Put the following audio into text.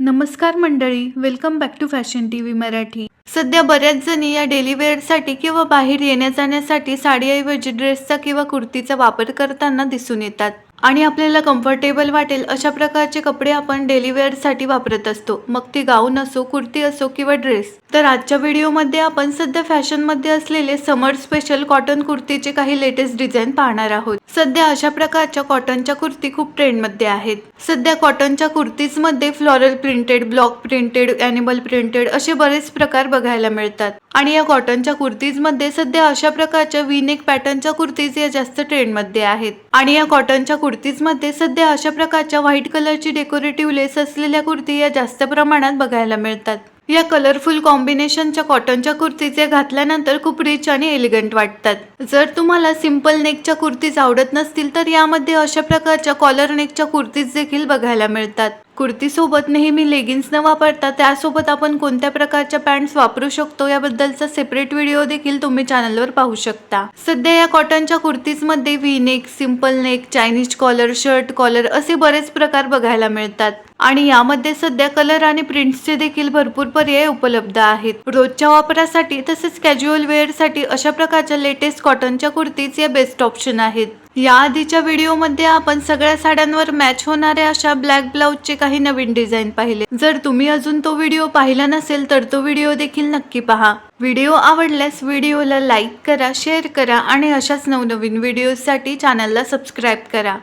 नमस्कार मंडळी welcome back to fashion T V Marathi. सध्या बऱ्याच जणी या डेली वेअरसाठी किंवा बाहेर येण्या जाण्यासाठी साडीऐवजी ड्रेसचा किंवा कुर्तीचा वापर करताना दिसून येतात. आणि आपल्याला कम्फर्टेबल वाटेल अशा प्रकारचे कपडे आपण डेली वेअरसाठी वापरत असतो. मग ती गाऊन असो कुर्ती असो किंवा ड्रेस तर आजच्या व्हिडिओमध्ये आपण सध्या फॅशनमध्ये असलेले समर स्पेशल कॉटन कुर्तीचे काही लेटेस्ट डिझाईन पाहणार आहोत. सध्या अशा प्रकारच्या कॉटनच्या कुर्ती खूप ट्रेंडमध्ये आहेत. सध्या कॉटनच्या कुर्तीजमध्ये floral printed block printed animal printed असे बरेच प्रकार बघायला मिळतात. आणि या कॉटनच्या कुर्तीजमध्ये सध्या अशा प्रकारच्या विनेक पॅटर्नच्या कुर्तीज या जास्त ट्रेंडमध्ये आहेत. आणि या कॉटनच्या कुर्तीजमध्ये सध्या अशा प्रकारच्या व्हाईट कलरची डेकोरेटिव्ह लेस असलेल्या कुर्ती या जास्त प्रमाणात बघायला मिळतात. या कलरफुल कॉम्बिनेशनच्या कॉटनच्या कुर्तीचे घातल्यानंतर खूप रिच आणि एलिगंट वाटतात. जर तुम्हाला सिंपल नेकच्या कुर्तीज आवडत नसतील तर यामध्ये अशा प्रकारच्या कॉलर नेकच्या कुर्तीज देखील बघायला मिळतात. कुर्तीसोबत नेहमी लेगिन्स न वापरता त्यासोबत आपण कोणत्या प्रकारच्या पॅन्ट्स वापरू शकतो याबद्दलचा सेपरेट व्हिडिओ देखील तुम्ही चॅनलवर पाहू शकता. सध्या या कॉटनच्या कुर्तीजमध्ये V neck simple neck Chinese collar shirt collar असे बरेच प्रकार बघायला मिळतात. आणि यामध्ये सध्या कलर आणि प्रिंट्सचे देखील भरपूर पर्याय उपलब्ध आहेत. रोजच्या वापरासाठी तसेच कॅज्युअल वेअरसाठी अशा प्रकारच्या लेटेस्ट कॉटनच्या कुर्तीज या बेस्ट ऑप्शन आहेत. या आधीच्या व्हिडिओमध्ये आपण सगळ्या साड्यांवर मॅच होणाऱ्या अशा ब्लॅक ब्लाऊजचे काही नवीन डिझाईन पाहिले. जर तुम्ही अजून तो व्हिडिओ पाहिला नसेल तर तो व्हिडिओ देखील नक्की पहा. व्हिडिओ आवडल्यास व्हिडिओला लाईक करा शेअर करा आणि अशाच नवनवीन व्हिडिओसाठी चॅनलला सबस्क्राईब करा.